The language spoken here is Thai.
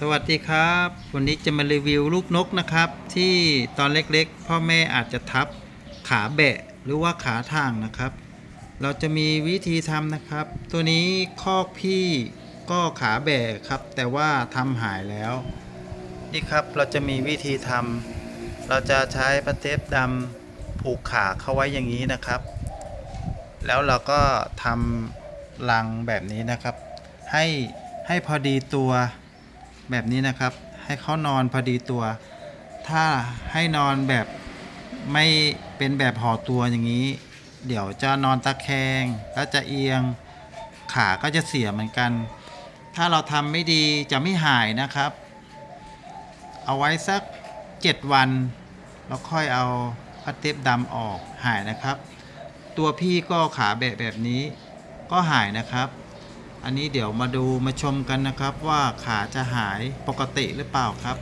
สวัสดีครับ วันนี้จะมารีวิวลูกนกนะครับ ที่ตอนเล็กๆ พ่อแม่อาจจะทับขาแบะหรือว่าขาทางนะครับ เราจะมีวิธีทำนะครับ ตัวนี้คอกพี่ก็ขาแบะครับ แต่ว่าทำหายแล้ว นี่ครับเราจะมีวิธีทำเราจะใช้ปะเทปดำผูกขาเข้าไว้อย่างนี้นะครับ แล้วเราก็ทำรังแบบนี้นะครับ ให้ให้พอดีตัว แบบนี้นะครับ ให้เขานอนพอดีตัว ถ้าให้นอนแบบไม่เป็นแบบห่อตัวอย่างนี้ เดี๋ยวจะนอนตะแคงแล้วจะเอียงขาก็จะเสียเหมือนกัน ถ้าเราทำไม่ดีจะไม่หายนะครับ เอาไว้สัก 7 วัน แล้วค่อยเอาพัดเทปดำออกหายนะครับ ตัวพี่ก็ขาแบะแบบนี้ก็หายนะครับ อันนี้เดี๋ยวมาดูมาชมกันนะครับว่าขาจะหายปกติหรือเปล่าครับ